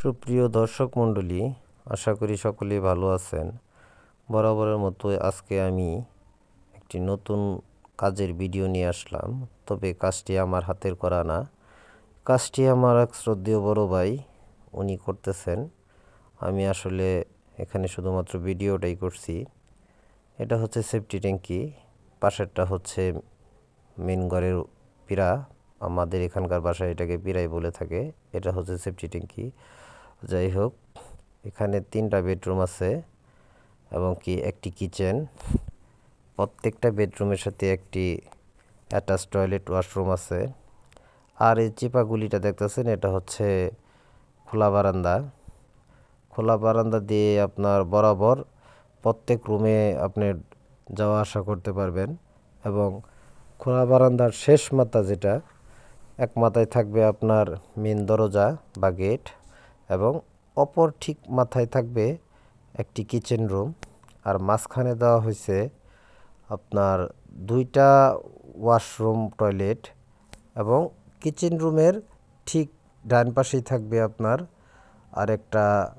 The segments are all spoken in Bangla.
সুপ্রিয় দর্শক মণ্ডলী, আশা করি সকলেই ভালো আছেন। বরাবরের মতো আজকে আমি একটি নতুন কাজের ভিডিও নিয়ে আসলাম। তবে কাজটি আমার হাতের করা না। কাজটি আমার এক শ্রদ্ধেয় বড় ভাই উনি করতেছেন। আমি আসলে এখানে শুধুমাত্র ভিডিওটাই করছি। এটা হচ্ছে সেফটি ট্যাঙ্কি, পাশেরটা হচ্ছে মেন ঘরের পিরা আমাদের এখানকার বাসায় এটাকে পিরাই বলে থাকে। এটা হচ্ছে সেফটি ট্যাঙ্কি। যাই হোক, এখানে তিনটা বেডরুম আছে এবং কি একটি কিচেন। প্রত্যেকটা বেডরুমের সাথে একটি অ্যাটাচ টয়লেট ওয়াশরুম আছে। আর এই চিপাগুলিটা দেখতেছেন, এটা হচ্ছে খোলা বারান্দা। খোলা বারান্দা দিয়ে আপনার বরাবর প্রত্যেক রুমে আপনি যাওয়া আসা করতে পারবেন এবং খোলা বারান্দার শেষ মাথা যেটা এক মাথায় থাকবে আপনার মেন দরজা বা গেট এবং অপর ঠিক মাথায় থাকবে একটি কিচেন রুম আর মাঝখানে দেওয়া হয়েছে আপনার দুইটা ওয়াশরুম টয়লেট এবং কিচেন রুমের ঠিক ডান পাশেই থাকবে আপনার আরেকটা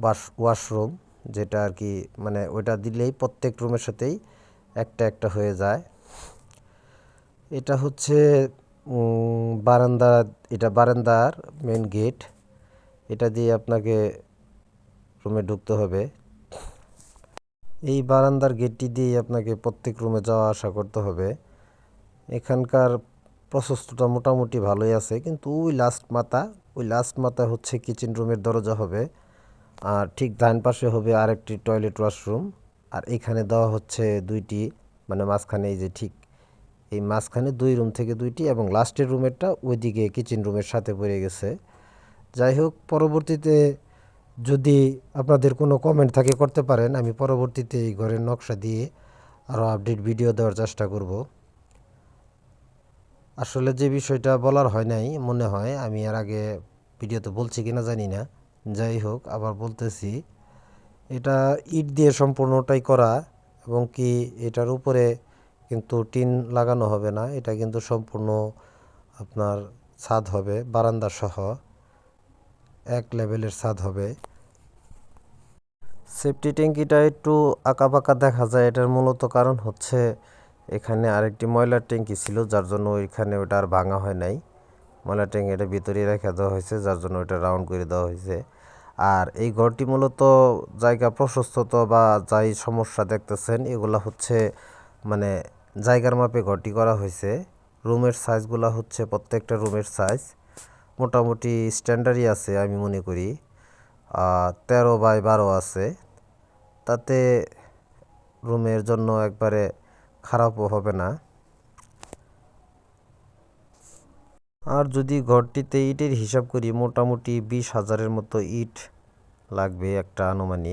ওয়াশ ওয়াশরুম যেটা আর কি মানে ওইটা দিলেই প্রত্যেক রুমের সাথেই একটা একটা হয়ে যায়। এটা হচ্ছে বারান্দা, এটা বারান্দার মেন গেট এটা দিয়ে আপনাকে রুমে ঢুকতে হবে। এই বারান্দার গেটটি দিয়ে আপনাকে প্রত্যেক রুমে যাওয়া আসা করতে হবে। এখানকার প্রশস্তটা মোটামুটি ভালোই আছে, কিন্তু ওই লাস্ট মাথা, ওই লাস্ট মাথা হচ্ছে কিচেন রুমের দরজা হবে। আর ঠিক ডান পাশে হবে আরেকটি টয়লেট ওয়াশরুম আর এখানে দেওয়া হচ্ছে দুইটি মানে মাঝখানে এই যে ঠিক এই মাঝখানে দুই রুম থেকে দুইটি এবং লাস্টের রুমেরটা ওইদিকে কিচেন রুমের সাথে পড়ে গেছে। যাই হোক, পরবর্তীতে যদি আপনাদের কোনো কমেন্ট থাকে করতে পারেন, আমি পরবর্তীতে এই ঘরের নকশা দিয়ে আরও আপডেট ভিডিও দেওয়ার চেষ্টা করব। আসলে যে বিষয়টা বলার হয় নাই, মনে হয় আমি এর আগে ভিডিওতে বলছি কিনা জানি না। যাই হোক, আবার বলতেছি, এটা ইট দিয়ে সম্পূর্ণটাই করা এবং কি এটার উপরে কিন্তু টিন লাগানো হবে না, এটা কিন্তু সম্পূর্ণ আপনার ছাদ হবে, বারান্দা সহ। এক লেভেলের ছাদ হবে। সেফটি ট্যাঙ্কিটা একটু আঁকাবাঁকা দেখা যায়, এটার মূলত কারণ হচ্ছে এখানে আরেকটি ময়লার ট্যাঙ্কি ছিল, যার জন্য ওইখানে ওটা আর ভাঙা হয় নাই। ময়লার ট্যাঙ্কিটা ভিতরে রেখে দেওয়া হয়েছে, যার জন্য ওইটা রাউন্ড করে দেওয়া হয়েছে। আর এই ঘরটি মূলত জায়গা প্রশস্তত বা যাই সমস্যা দেখতেছেন, এগুলো হচ্ছে মানে জায়গার মাপে ঘরটি করা হয়েছে। রুমের সাইজগুলো হচ্ছে প্রত্যেকটা রুমের সাইজ। মোটামুটি স্ট্যান্ডার্ডই আছে আমি মনে করি। তেরো বাই বারো আছে। তাতে রুমের জন্য একবারে খারাপও হবে না। আর যদি ঘরটিতে ইটের হিসাব করি, মোটামুটি বিশ হাজারের মতো ইট লাগবে একটা আনুমানিক।